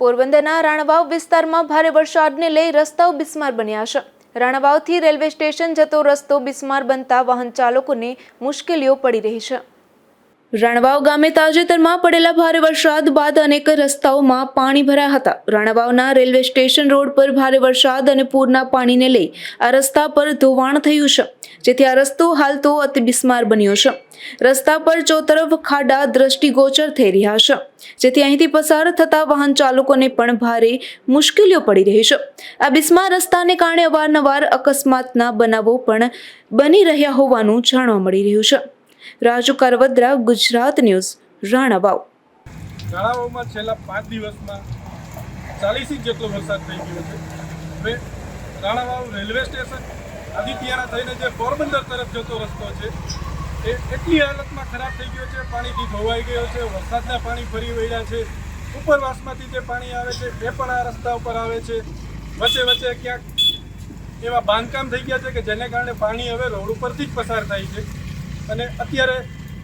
પોરબંદરના રાણાવાવ વિસ્તારમાં ભારે વરસાદને લઈ રસ્તાઓ બિસ્માર બન્યા છે. રાણાવાવથી રેલવે સ્ટેશન જતો રસ્તો બિસ્માર બનતા વાહન ચાલકોને મુશ્કેલીઓ પડી રહી છે. રાણાવાવ ગામે તાજેતરમાં પડેલા ભારે વરસાદ બાદ અનેક રસ્તાઓમાં પાણી ભરાયા હતા. રાણવાવના રેલવે સ્ટેશન રોડ પર ભારે વરસાદ અને પૂરના પાણીને લઈ આ રસ્તા પર ધોવાણ થયું છે, જેથી આ રસ્તો હાલ તો અતિ બિસ્માર બન્યો છે. રસ્તા પર ચોતરફ ખાડા દ્રષ્ટિગોચર થઈ રહ્યા છે, જેથી અહીંથી પસાર થતા વાહન ચાલકોને પણ ભારે મુશ્કેલીઓ પડી રહી છે. આ બિસ્માર રસ્તાને કારણે અવારનવાર અકસ્માતના બનાવો પણ બની રહ્યા હોવાનું જાણવા મળી રહ્યું છે. રાજુ કરવદ્રા, ગુજરાત ન્યૂઝ, રાણાવાવ. તળાવોમાં છેલ્લા પાંચ દિવસમાં ચાલીસ ઇંચ જેટલો વરસાદ થઈ ગયો છે. હવે રાણાવાવ રેલવે સ્ટેશન, આદિત્યાના થઈને જે પોરબંદર તરફ જતો રસ્તો છે, એ એટલી હાલતમાં ખરાબ થઈ ગયો છે, પાણીથી ધોવાઈ ગયો છે, વરસાદના પાણી ફરી વળ્યા છે, ઉપરવાસમાંથી જે પાણી આવે છે, એ પણ આ રસ્તા ઉપર આવે છે. વચ્ચે વચ્ચે ક્યાંક એવા બાંધકામ થઈ ગયા છે કે જેને કારણે પાણી હવે રોડ ઉપરથી જ પસાર થાય છે. અને અત્યારે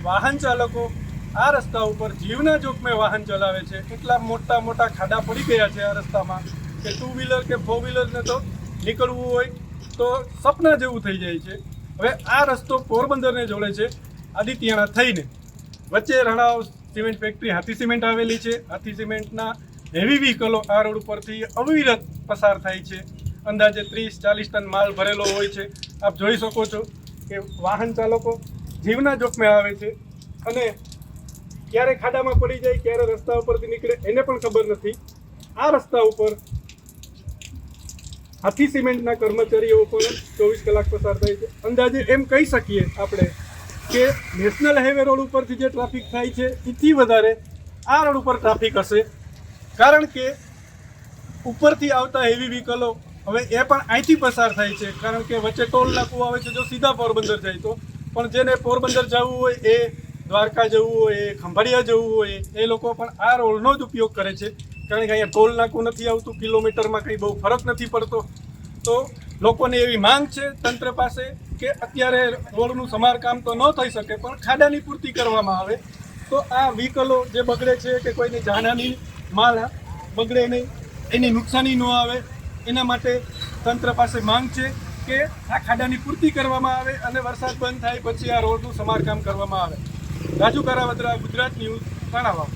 વાહન ચાલકો આ રસ્તા ઉપર જીવના જોખમે વાહન ચલાવે છે. એટલા મોટા મોટા ખાડા પડી ગયા છે આ રસ્તામાં કે ટુ વ્હીલર કે ફોર વ્હીલરને તો નીકળવું હોય તો સપના જેવું થઈ જાય છે. હવે આ રસ્તો પોરબંદરને જોડે છે. આદિત્યના થઈને વચ્ચે Ranav cement factory Hathi cement આવેલી છે. હાથી સિમેન્ટના હેવી વ્હીકલો આ રોડ ઉપરથી અવિરત પસાર થાય છે. અંદાજે ત્રીસ ચાલીસ ટન માલ ભરેલો હોય છે. આપ જોઈ શકો છો કે વાહન ચાલકો જીવના જોખમે આવે છે અને ક્યારે ખાડામાં પડી જાય, ક્યારે રસ્તા ઉપરથી નીકળે, એને પણ ખબર નથી. આ રસ્તા ઉપર હાથી સિમેન્ટના કર્મચારીઓ પણ ચોવીસ કલાક પસાર થાય છે. અંદાજે એમ કહી શકીએ આપણે કે નેશનલ હાઈવે રોડ ઉપરથી જે ટ્રાફિક થાય છે, એથી વધારે આ રોડ ઉપર ટ્રાફિક હશે. કારણ કે ઉપરથી આવતા હેવી વ્હીકલો હવે એ પણ અહીંથી પસાર થાય છે. કારણ કે વચ્ચે ટોલ નાકું આવે છે, જો સીધા પોરબંદર જાય તો. પણ જેને પોરબંદર જવું હોય, એ દ્વારકા જવું હોય, એ ખંભાળિયા જવું હોય, એ લોકો પણ આ રોડનો જ ઉપયોગ કરે છે. કારણ કે અહીંયા ટોલ નાકું નથી આવતું, કિલોમીટરમાં કંઈ બહુ ફરક નથી પડતો. તો લોકોને એવી માંગ છે તંત્ર પાસે કે અત્યારે રોડનું સમારકામ તો ન થઈ શકે, પણ ખાડાની પૂર્તિ કરવામાં આવે. તો આ વ્હીકલો જે બગડે છે કે કોઈની જાનહાની માલ બગડે નહીં, એની નુકસાની ન આવે, એના માટે તંત્ર પાસે માંગ છે. કે આ ખાડાની પૂર્તિ કરવામાં આવે અને વરસાદ બંધ થાય પછી આ રોડનું સમારકામ કરવામાં આવે. રાજુ કારાવદ્રા ગુજરાત ન્યૂઝ, તાણાવાવ.